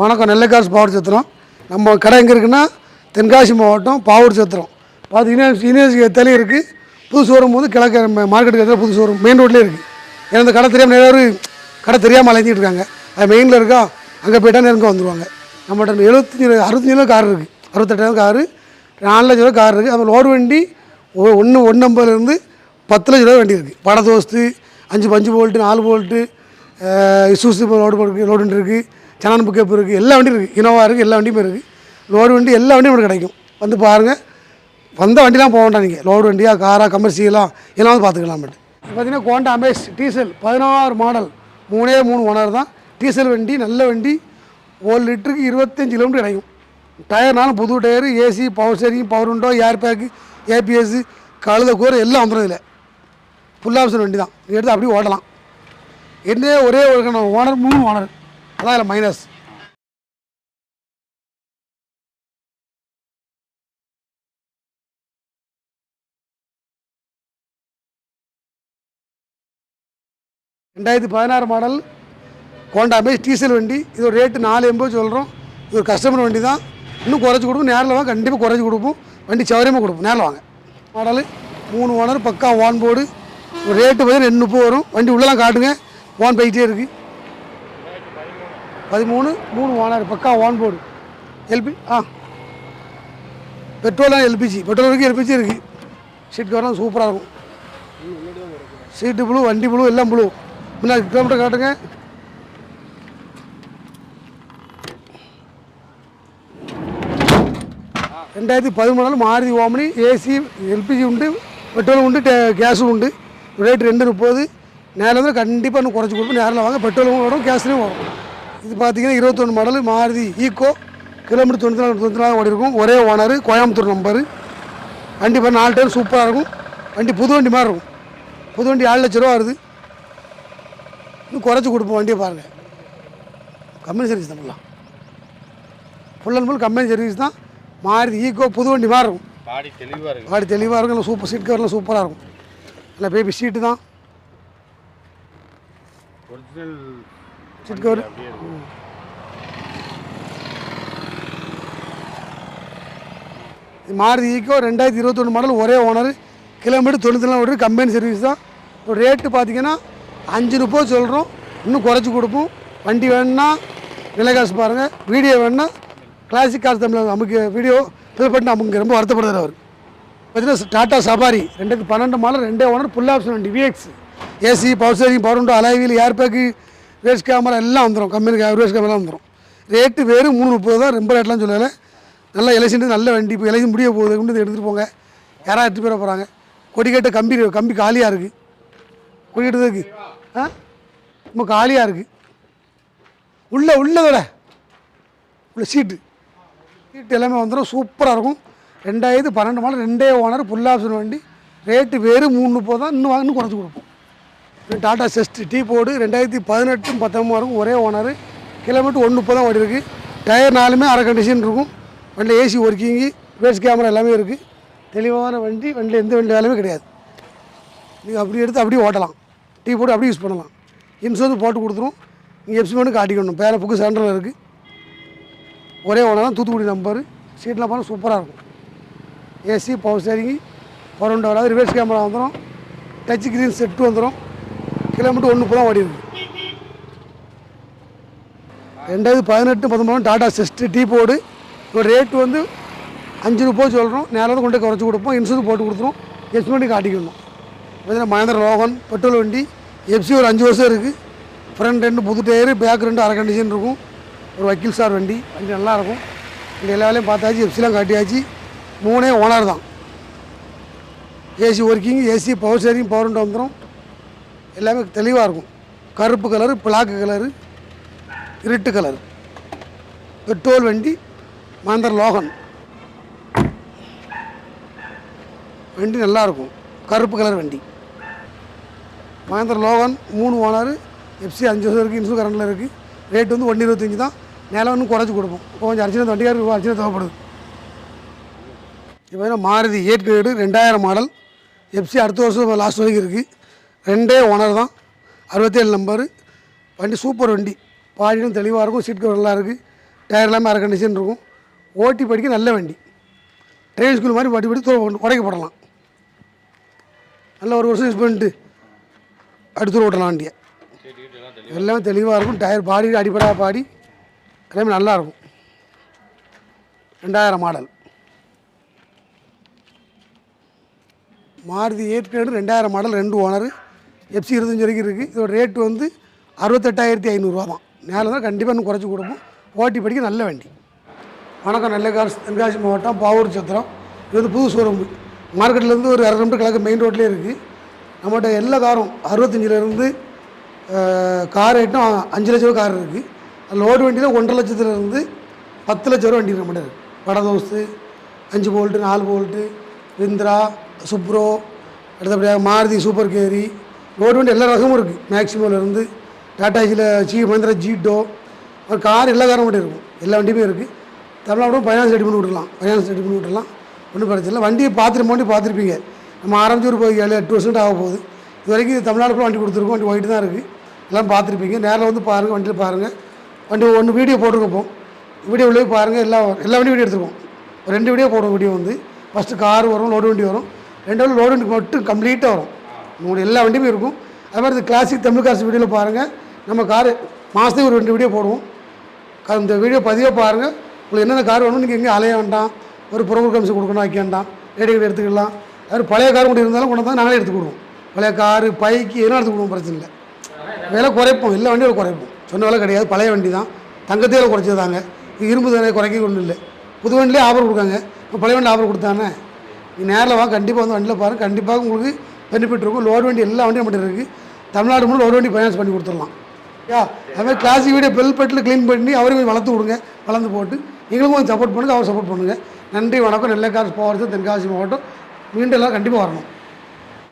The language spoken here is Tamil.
வணக்கம் நெல்லைக்காசு பாவூர் சத்திரம். நம்ம கடை எங்கே இருக்குன்னா தென்காசி மாவட்டம் பாவூர் சத்திரம். பார்த்தீங்கன்னா யூனிவர்சிட்டி எத்தாலே இருக்குது புது ஷோரூம் வந்து கிழக்கு மார்க்கெட்டுக்கு எதிராக புது ஷோரூம் மெயின் ரோட்லேயே இருக்குது ஏன்னா அந்த கடை தெரியாமல் நிறைய பேர் கடை தெரியாமல் அலைஞ்சிட்டு இருக்காங்க. அது மெயினில் இருக்கா? அங்கே போயிட்டா நேரம் வந்துடுவாங்க நம்மகிட்ட எழுபத்தஞ்சி அறுபத்தஞ்சு கிலோ கார் இருக்குது அறுபத்தெட்டாயிரம் காரு நாலு லட்ச ரூபா கார் இருக்குது அப்புறம் லோடு வண்டி ஒன்று ஒன்று ஐம்பதுலேருந்து பத்து லட்ச ரூபா வண்டி இருக்குது பட தோஸ்து அஞ்சு பஞ்சு போல்ட்டு நாலு போல்ட்டு இசூசு லோடு லோடு வண்டி இருக்குது சனான் புக்கப் இருக்குது எல்லா வண்டியும் இருக்குது இனோவா இருக்குது எல்லா வண்டியுமே இருக்குது லோடு வண்டி எல்லா வண்டியும் உங்களுக்கு கிடைக்கும். வந்து பாருங்கள் வந்த வண்டிலாம் போக வேண்டாம் நீங்கள் லோடு வண்டியாக காரா கமர்ஷியலாக எல்லாம் வந்து பார்த்துக்கலாம் பட் பார்த்தீங்கன்னா கோண்டா அமேஸ் டீசல் பதினாறு மாடல் மூணே மூணு ஓனர் தான். டீசல் வண்டி நல்ல வண்டி. ஒரு லிட்டருக்கு இருபத்தஞ்சி கிலோமீட்டர் கிடைக்கும். டயர்னாலும் புது tyre AC power steering power window air bag ABS கழுத கூறு எல்லாம் வந்துடும் ஃபுல் ஆப்ஷன் வண்டி தான். எடுத்து அப்படியே ஓடலாம் என்ன ஒரே ஒரு ஓனர் மூணு ஓனர் அதான் இதில் மைனஸ் ரெண்டாயிரத்தி பதினாறு மாடல் கோண்டா பேஸ் டீசல் வண்டி. இது ஒரு ரேட்டு நாலு எண்பது சொல்கிறோம் இது ஒரு கஸ்டமர் வண்டி தான். இன்னும் குறைச்சி கொடுப்போம். நேரில் வாங்க கண்டிப்பாக குறைச்சி கொடுப்போம். வண்டி சௌரியமாக கொடுப்போம். நேரில் வாங்க. மாடலு மூணு ஓனர் பக்கா வான் போர்டு ஒரு ரேட்டு பார்த்தீங்கன்னா ரெண்டு முப்பது வரும். வண்டி உள்ளலாம் காட்டுங்க. ஓன் போயிட்டே இருக்குது பதிமூணு மூணு ஓனர் பக்கா ஓன் போர்டு. எல்பி ஆ. பெட்ரோலாம் எல்பிஜி பெட்ரோல் இருக்குது எல்பிஜி இருக்குது சீட் கவர்லாம் சூப்பராக இருக்கும். சீட்டு ப்ளூ வண்டி ப்ளூ எல்லாம் ப்ளூ முன்னாடி கிலோமீட்டர் காட்டுங்க. ரெண்டாயிரத்தி பதிமூணு மாருதி ஓமனி ஏசி எல்பிஜி உண்டு பெட்ரோல் உண்டு கேஸும் உண்டு. ரேட் ரெண்டு முப்பது. நேரில் வந்து கண்டிப்பாக இன்னும் குறைச்சி கொடுப்போம். நேரில் வாங்க. பெட்ரோலும் வரும் கேஸ்லேயும் வரும். இது பார்த்தீங்கன்னா இருபத்தொன்று மாடல் மாருதி ஈக்கோ கிலோமீட்டர் தொண்ணூற்றி நாலு தொண்ணூற்றி நாலு ஓடி இருக்கும். ஒரே ஓனர் கோயம்புத்தூர் நம்பரு வண்டி பாருங்க நாலு டைம் சூப்பராக இருக்கும். வண்டி புது வண்டி மாதிரி இருக்கும். புது வண்டி ஏழு லட்ச ரூபா வருது. இன்னும் குறைச்சி கொடுப்போம் வண்டியை பாருங்கள் கம்பெனி சர்வீஸ் தான் ஃபுல்லாக full and full company service தான். மாருதி ஈக்கோ புது வண்டி மாதிரி இருக்கும். பாடி தெளிவாக இருக்கு. பாடி தெளிவாக இருக்கும். சூப்பர் சீட் கவர்லாம் சூப்பராக இருக்கும். நல்லா பேபி சீட்டு தான். ஒரிஜினல் சீட் கவர் அப்படியே இருக்கு மாருதி ஈக்கோ ரெண்டாயிரத்தி இருபத்தொன்று மாடல் ஒரே ஓனர் கிலோமீட்டர் தொண்ணூற்றி நாலு ஓடி கம்பெனி சர்வீஸ் தான். இப்போ ரேட்டு பார்த்தீங்கன்னா அஞ்சு முப்பது சொல்கிறோம் இன்னும் குறைச்சி கொடுப்போம். வண்டி வேணும்னா விலை காசு பாருங்கள் வீடியோ வேணும்னா கிளாசிக் காசு தமிழ் நமக்கு வீடியோ ஃபில் பண்ணி நமக்கு ரொம்ப வருத்தப்படுறாரு அவர். பார்த்தீங்கன்னா டாட்டா சபாரி ரெண்டாயிரத்தி பன்னெண்டு மாடல் ரெண்டே ஓனர் ஃபுல் ஆப்ஷன் வண்டி VX AC power steering power window alloy wheel air bag reverse camera எல்லாம் வந்துடும் கம்பெனி ரேஸ் கேமரா வந்துடும் ரேட்டு வெறும் மூணு முப்பது தான் ரொம்ப ரேட்லாம் சொல்லலை. நல்ல எலெக்ஷன் நல்ல வண்டி. இப்போ எலெக்ஷன் முடிய போகுது. கொண்டு எடுத்துகிட்டு போங்க. யாராவது எட்டு பேர் போகிறாங்க கொடிக்கட்ட கம்பி கம்பி காலியாக இருக்குது கொடிக்கட்டதுக்கு ஆ? ரொம்ப காலியாக இருக்குது உள்ளே உள்ளதோட உள்ள சீட்டு சீட்டு எல்லாமே வந்துடும் சூப்பராக இருக்கும். ரெண்டாயிரத்து பன்னெண்டு மாடல் ரெண்டே ஓனர் ஃபுல் ஆப்ஷன் வண்டி. ரேட்டு வெறும் மூணு முப்பது தான். இன்னும் இன்னும் குறைச்சி கொடுப்போம். டாடா செஸ்ட் டீ போர்டு ரெண்டாயிரத்தி பதினெட்டும் பத்தொம்பது ஒரே ஓனர் கிலோமீட்டர் ஒன்று முப்பது தான் ஓடி இருக்குது டயர் நாலுமே அரை கண்டிஷன் இருக்கும். வண்டியில் ஏசி ஒர்க்கிங்கு பேஸ் கேமரா எல்லாமே இருக்குது தெளிவான வண்டி வண்டியில் எந்த வண்டி வேலையுமே கிடையாது. நீங்கள் அப்படி எடுத்து அப்படியே ஓட்டலாம். டீ போட்டு அப்படியே யூஸ் பண்ணலாம். இன்சூரன்ஸ் போட்டு கொடுத்துரும். நீங்கள் எப்சிமெண்ட்டு காட்டிக்கணும். பேர புக்கு சென்டரில் இருக்குது ஒரே ஓனர் தான். தூத்துக்குடி நம்பர் சீட்லாம் போனால் சூப்பராக இருக்கும். AC power steering power window வராது ரிவர்ஸ் கேமரா வந்துடும் டச் கிரீன் செட்டு வந்துடும் கிலோமீட்டர் ஒன்று தான் ஓடி இருக்கு ரெண்டாயிரத்தி பதினெட்டு பத்தொம்பது டாடா செஸ்ட்டு டீ போர்டு இப்போ ரேட் வந்து அஞ்சு ரூபாய் சொல்கிறோம் நேரம் கொண்டு குறைச்சி கொடுப்போம். இன்சூரன்ஸ் போட்டு கொடுத்துரும். எஃப்சி காட்டிக்கணும் பார்த்தீங்கன்னா மகேந்திர லோகன் பெட்ரோல் வண்டி எஃப்சி ஒரு அஞ்சு வருஷம் இருக்குது ஃப்ரண்ட் ரெண்டு புது டயரு பேக் ரெண்டு அரை கண்டிஷன் இருக்கும். ஒரு வக்கீல் சார் வண்டி வண்டி நல்லாயிருக்கும் வண்டி எல்லா வேலையும் பார்த்தாச்சு. எஃப்சிலாம் காட்டியாச்சு. மூணே ஓனர் தான். AC working AC power steering power வந்துடும் எல்லாமே தெளிவாக இருக்கும். கருப்பு கலரு பிளாக்கு கலரு இருட்டு கலர். பெட்ரோல் வண்டி மாந்தர் லோகன். வண்டி நல்லாயிருக்கும் கருப்பு கலர் வண்டி. மகேந்திர லோகன் மூணு ஓனர் எஃப்சி அஞ்சு வருஷம் இருக்குது இன்சூர் கரண்டில் இருக்குது ரேட் வந்து ஒன்று இருபத்தஞ்சி தான். நிலம் இன்னும் குறைச்சி கொடுப்போம். கொஞ்சம் அர்ச்சனை வண்டிக்காரருக்கு அர்ச்சனை தேவைப்படுது. இப்போ என்ன மாருதி ஏட் கிரேடு ரெண்டாயிரம் மாடல். எஃப்சி அடுத்த வருஷம் லாஸ்ட் வரைக்கும் இருக்குது ரெண்டே ஓனர் தான். அறுபத்தேழு நம்பரு. வண்டி சூப்பர் வண்டி. பாடியும் தெளிவாக இருக்கும் சீட் கவர் நல்லா இருக்குது டயர் எல்லாமே அரை கண்டிஷன் இருக்கும். ஓட்டி படிக்க நல்ல வண்டி. ட்ரெயின் ஸ்கூல் மாதிரி படி படி தூர உடைக்க போடலாம். நல்ல ஒரு வருஷம் யூஸ் பண்ணிட்டு அடுத்து ஓட்டலாம் வண்டியை. எல்லாமே தெளிவாக இருக்கும். டயர் பாடி அடிப்படையாக பாடி எல்லாமே நல்லா இருக்கும். ரெண்டாயிரம் மாடல். மாருதி ஏற்கனவே ரெண்டாயிரம் மாடல் ரெண்டு ஓனர். எஃப்சி இருபத்தஞ்சு வரைக்கும் இருக்குது இதோட ரேட்டு வந்து அறுபத்தெட்டாயிரத்தி ஐநூறுரூவா தான். நேரில் தான் கண்டிப்பாக இன்னும் குறைச்சி கொடுப்போம். ஓட்டி படிக்க நல்ல வண்டி. வணக்கம் நல்ல கார் தென்காசி மாவட்டம் பாவூர் சத்திரம். இது வந்து புது ஷோரூம் மார்க்கெட்லேருந்து ஒரு அரை கிலோமீட்டர் கிழக்கு மெயின் ரோட்லேயே இருக்குது நம்மகிட்ட எல்லா காரும் அறுபத்தஞ்சிலேருந்து கார் ஐட்டம் அஞ்சு லட்ச ரூபா கார் இருக்குது அதில் லோடு வண்டியில் ஒன்றரை லட்சத்துலேருந்து பத்து லட்ச ரூபா வண்டி நம்மகிட்ட இருக்குது வடதோஸ்து அஞ்சு போல்ட்டு நாலு போல்ட்டு விந்திரா சுப்ரோ அடுத்தபடியாக மாருதி சூப்பர் கேரி கவர்மெண்ட் வண்டி எல்லா ரகமும் இருக்குது மேக்ஸிமோலேருந்து டாட்டாஜியில் ஜி மஹிந்திரா ஜீட்டோ ஒரு கார் எல்லா காரும் வண்டியும் இருக்கும். எல்லா வண்டியுமே இருக்குது தமிழ்நாடும் ஃபைனான்ஸ் ரெடி பண்ணி விட்றலாம் ஃபைனான்ஸ் ரெடி பண்ணி விட்றலாம் ஒன்றும் பிரச்சனை இல்லை. வண்டியை பார்த்துட்டு வண்டி பார்த்துருப்பீங்க. நம்ம ஆரம்பிச்சு ஒரு போய் ஏழு எட்டு வருஷம் ஆக போகுது. இது வரைக்கும் தமிழ்நாடு வண்டி கொடுத்துருக்கோம். வண்டி ஒயிட்டு தான் இருக்குது எல்லாம் பார்த்துருப்பீங்க. நேரில் வந்து பாருங்கள் வண்டியில் பாருங்கள் வண்டி ஒன்று வீடியோ போட்டிருக்கப்போம். வீடியோ உள்ளே பாருங்கள் எல்லா எல்லா வண்டியும் வீடியோ எடுத்துருக்கோம். ரெண்டு வீடியோ போடுவோம் வீடியோ வந்து. ஃபஸ்ட்டு கார் வரும் லோடு வண்டி வரும். ரெண்டாவது லோடு வண்டி மட்டும் கம்ப்ளீட்டாக வரும். உங்களுடைய எல்லா வண்டியுமே இருக்கும். அது மாதிரி இந்த கிளாசிக் தமிழ் காசு வீடியோவில் பாருங்கள் நம்ம காரு மாதத்துக்கு ஒரு ரெண்டு வீடியோ போடுவோம். க- இந்த வீடியோ பதிவாக பாருங்கள் உங்களுக்கு என்னென்ன கார் வேணும் நீங்கள் எங்கேயும் அலைய வேண்டாம். ஒரு புறவு கமிஷன் கொடுக்கணும் வைக்க வேண்டாம். ரேடியோ எடுத்துக்கலாம். அது பழைய கார் கூட இருந்தாலும் கொண்டு வந்து நாங்களே எடுத்துக்கிடுவோம் பழைய காரு பைக்கு எதுவும் எடுத்துக்கிடுவோம் பிரச்சனை இல்லை. விலை குறைப்போம். எல்லா வண்டியும் குறைப்போம். சொன்ன விலை கிடையாது. பழைய வண்டி தான். தங்கத்தையில் குறைச்சது தாங்க. இது இரும்பு தானே குறைக்க ஒன்றும் இல்லை. புது வண்டிலே ஆஃபர் கொடுக்காங்க. இப்போ பழைய வண்டி ஆஃபர் கொடுத்தானே? நீ நேரில் வாங்க கண்டிப்பாக வந்து வண்டியில் பாருங்கள் கண்டிப்பாக உங்களுக்கு பெனிஃபிட் இருக்கும் லோடு வண்டி எல்லா வண்டியும் மட்டும் இருக்குது தமிழ்நாடு முழு லோடு வண்டி ஃபைனான்ஸ் பண்ணி கொடுத்துடலாம். யா அதுமாதிரி கிளாசிக் வீடியோ பெல் பெட்டில் க்ளீன் பண்ணி அவரையும் கொஞ்சம் வளர்த்து விடுங்க. வளர்ந்து போட்டு நீங்களும் கொஞ்சம் சப்போர்ட் பண்ணுங்கள் அவர் சப்போர்ட் பண்ணுங்கள் நன்றி வணக்கம். நெல்லைக்கார் போகிறது தென்காசி மாவட்டம். மீண்டும் எல்லாம் கண்டிப்பாக வரணும்.